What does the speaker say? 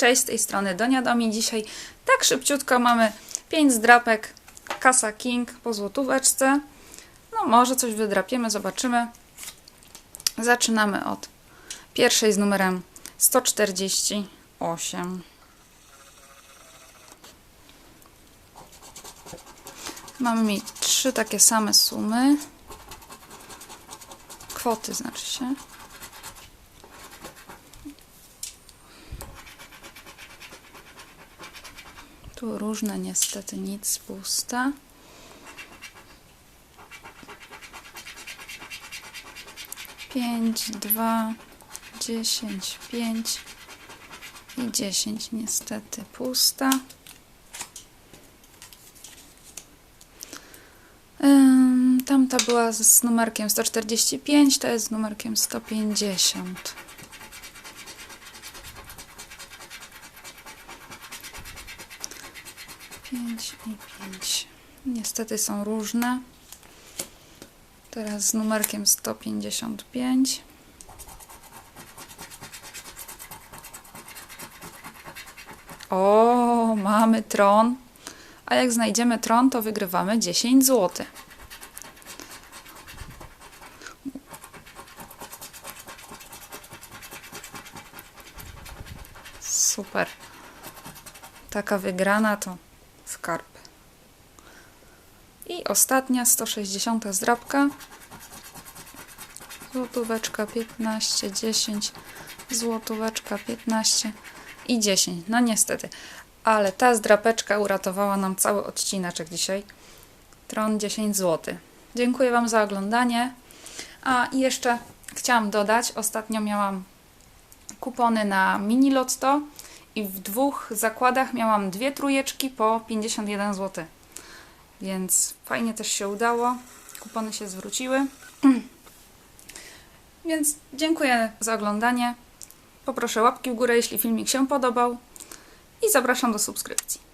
Cześć, z tej strony Donia Domi. Dzisiaj tak szybciutko mamy 5 zdrapek Kasa King po złotóweczce. No może coś wydrapiemy, zobaczymy. Zaczynamy od pierwszej z numerem 148. Mamy mieć trzy takie same sumy. Kwoty znaczy się. Tu różne niestety, nic pusta. Pięć, dwa, dziesięć, pięć i dziesięć niestety pusta. Tamta była z z numerkiem 145, ta jest z numerkiem 150. Pięć i pięć. Niestety są różne. Teraz z numerkiem 155. O, mamy tron. A jak znajdziemy tron, to wygrywamy 10 zł. Super. Taka wygrana to skarb. I ostatnia 160 zdrabka. Złotóweczka 15, 10, złotóweczka 15 i 10. No niestety, ale ta zdrapeczka uratowała nam cały odcineczek dzisiaj. Tron 10 zł. Dziękuję Wam za oglądanie. A i jeszcze chciałam dodać, ostatnio miałam kupony na mini lotto i w dwóch zakładach miałam dwie trójeczki po 51 zł. Więc fajnie też się udało. Kupony się zwróciły. Więc dziękuję za oglądanie. Poproszę łapki w górę, jeśli filmik się podobał. I zapraszam do subskrypcji.